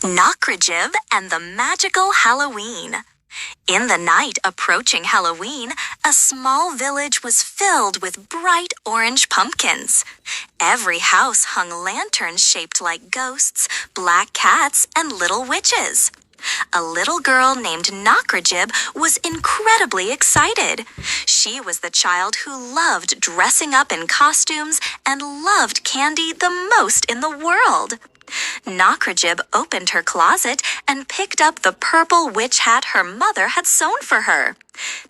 Nokrajib and the Magical Halloween. In the night approaching Halloween, a small village was filled with bright orange pumpkins. Every house hung lanterns shaped like ghosts, black cats, and little witches. A little girl named Nokrajib was incredibly excited. She was the child who loved dressing up in costumes and loved candy the most in the world. Nokrajib opened her closet and picked up the purple witch hat her mother had sewn for her.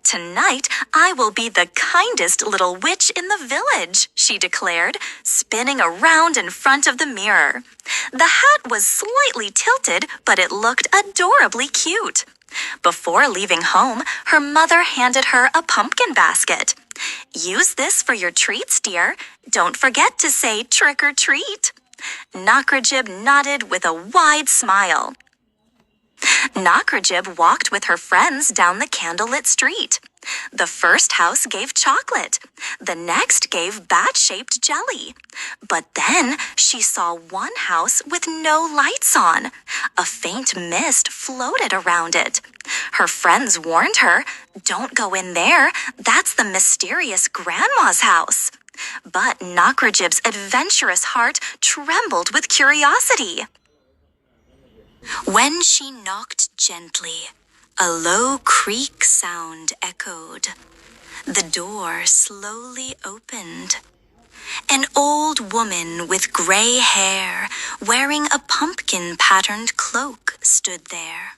Tonight, I will be the kindest little witch in the village, she declared, spinning around in front of the mirror. The hat was slightly tilted, but it looked adorably cute. Before leaving home, her mother handed her a pumpkin basket. Use this for your treats, dear. Don't forget to say trick or treat. Nakrajib nodded with a wide smile. Nakrajib walked with her friends down the candlelit street. The first house gave chocolate. The next gave bat shaped jelly. But then she saw one house with no lights on. A faint mist floated around it. Her friends warned her, Don't go in there. That's the mysterious grandma's house. But Nakrajib's adventurous heart trembled with curiosity. When she knocked gently, a low creak sound echoed. The door slowly opened. An old woman with gray hair, wearing a pumpkin patterned cloak, stood there.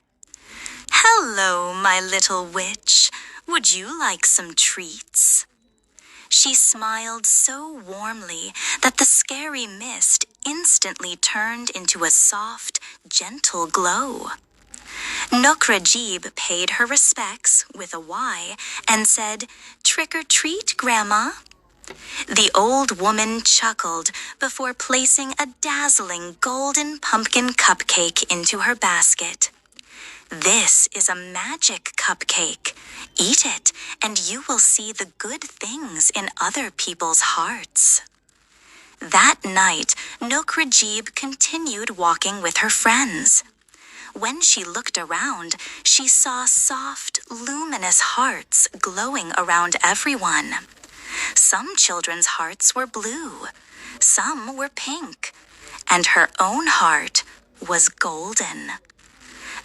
Hello, my little witch. Would you like some treats? She smiled so warmly that the scary mist instantly turned into a soft, gentle glow. Nokrajib paid her respects with a Y and said, Trick or treat, Grandma. The old woman chuckled before placing a dazzling golden pumpkin cupcake into her basket. This is a magic cupcake. Eat it, and you will see the good things in other people's hearts. That night, Nokrajib continued walking with her friends. When she looked around, she saw soft, luminous hearts glowing around everyone. Some children's hearts were blue, some were pink, and her own heart was golden.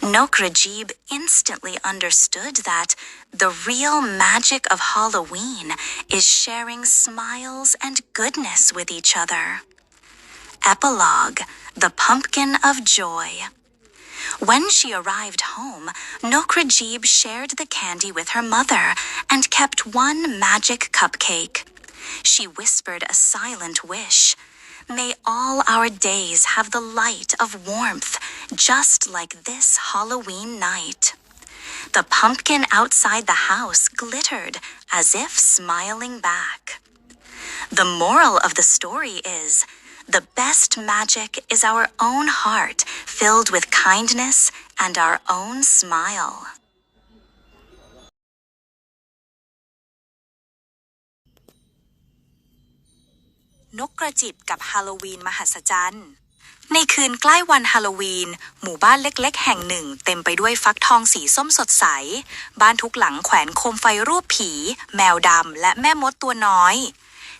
Nokrajib instantly understood that the real magic of Halloween is sharing smiles and goodness with each other. Epilogue The Pumpkin of Joy. When she arrived home, Nokrajib shared the candy with her mother and kept one magic cupcake. She whispered a silent wish. May all our days have the light of warmth, just like this Halloween night. The pumpkin outside the house glittered as if smiling back. The moral of the story is the best magic is our own heart filled with kindness and our own smile. นกกระจิบกับฮาโลวีนมหัศจรรย์ในคืนใกล้วันฮาโลวีน หมู่บ้านเล็กๆ แห่งหนึ่ง เต็มไปด้วยฟักทองสีส้มสดใส บ้านทุกหลังแขวนโคมไฟรูปผี แมวดำและแม่มดตัวน้อย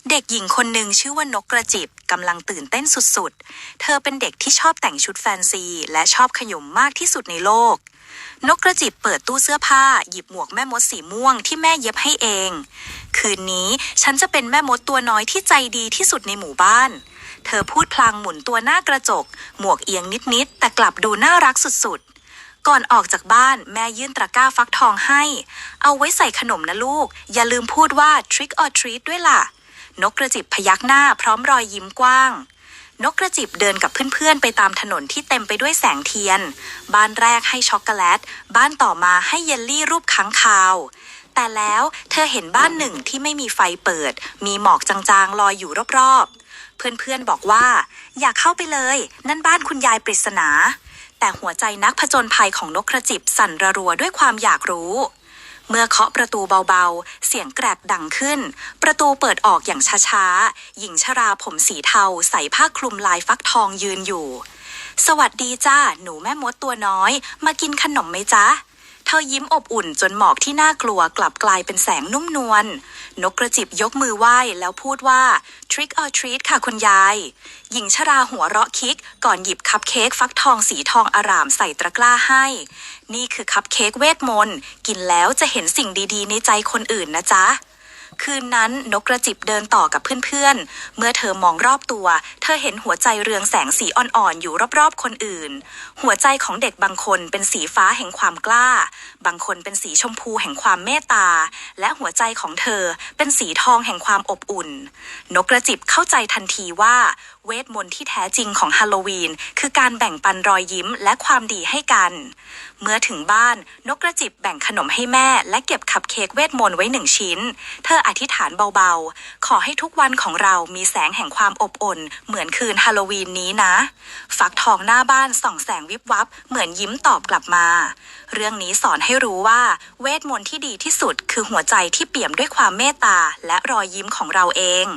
เด็กหญิงคนหนึ่งชื่อว่านกกระจิบกำลังตื่นเต้นสุดๆ เธอเป็นเด็กที่ชอบแต่งชุดแฟนซี และชอบขยมมากที่สุดในโลก นกกระจิบเปิดตู้เสื้อผ้า หยิบหมวกแม่มดสีม่วงที่แม่เย็บให้เอง คืนนี้ฉันจะเป็นแม่มดตัวน้อยที่ใจดีที่สุดในหมู่บ้าน เธอพูดพลางหมุนตัวหน้ากระจก หมวกเอียงนิดๆ แต่กลับดูน่ารักสุดๆก่อนออกจากบ้านแม่ยื่นตะกร้าฟักทองให้ เอาไว้ใส่ขนมนะลูก อย่าลืมพูดว่า trick or treat ด้วยล่ะ นกกระจิบพยักหน้าพร้อมรอยยิ้มกว้าง นกกระจิบเดินกับเพื่อนๆ ไปตามถนนที่เต็มไปด้วยแสงเทียน บ้านแรกให้ช็อกโกแลต บ้านต่อมาให้เยลลี่รูปค้างคาว แต่แล้วเธอเห็นบ้านหนึ่งที่ไม่มีไฟเปิด มีหมอกจางๆลอยอยู่รอบๆ เพื่อนๆบอกว่า อย่าเข้าไปเลย นั่นบ้านคุณยายปริศนา แต่หัวใจนักผจญภัยของนกกระจิบสั่นระรัวด้วยความอยากรู้ เมื่อเคาะประตูเบาๆ เสียงแกรบดังขึ้น ประตูเปิดออกอย่างช้าๆ หญิงชราผมสีเทาใส่ผ้าคลุมลายฟักทองยืนอยู่ สวัสดีจ้า หนูแม่มดตัวน้อย มากินขนมไหมจ๊ะ เธอยิ้มอบอุ่นจนหมอกที่น่ากลัวกลับกลายเป็นแสงนุ่มนวล นกกระจิบยกมือไหว้แล้วพูดว่า trick or treat ค่ะคุณยาย หญิงชราหัวเราะคิก ก่อนหยิบคัพเค้กฟักทองสีทองอารามใส่ตะกร้าให้ นี่คือคัพเค้กเวทมนต์ กินแล้วจะเห็นสิ่งดีๆ ในใจคนอื่นนะจ๊ะ คืนนั้นนกกระจิบเดินต่อกับเพื่อนๆ เมื่อเธอมองรอบตัว เธอเห็นหัวใจเรืองแสงสีอ่อนๆ อยู่รอบๆ คนอื่น หัวใจของเด็กบางคนเป็นสีฟ้าแห่งความกล้า บางคนเป็นสีชมพูแห่งความเมตตา และหัวใจของเธอเป็นสีทองแห่งความอบอุ่น นกกระจิบเข้าใจทันทีว่า เวทมนต์ที่แท้จริงของฮาโลวีน คือการแบ่งปันรอยยิ้มและความดีให้กัน เมื่อถึงบ้านนกกระจิบแบ่งขนมให้แม่และเก็บคัพเค้กเวทมนต์ไว้หนึ่งชิ้น เธออธิษฐานเบาๆ ขอให้ทุกวันของเรามีแสงแห่งความอบอุ่น เหมือนคืนฮาโลวีนนี้นะ ฟักทองหน้าบ้านส่องแสงวิบวับ เหมือนยิ้มตอบกลับมา เรื่องนี้สอนให้รู้ว่าเวทมนต์ที่ดีที่สุดคือหัวใจที่เปี่ยมด้วยความเมตตาและรอยยิ้มของเราเอง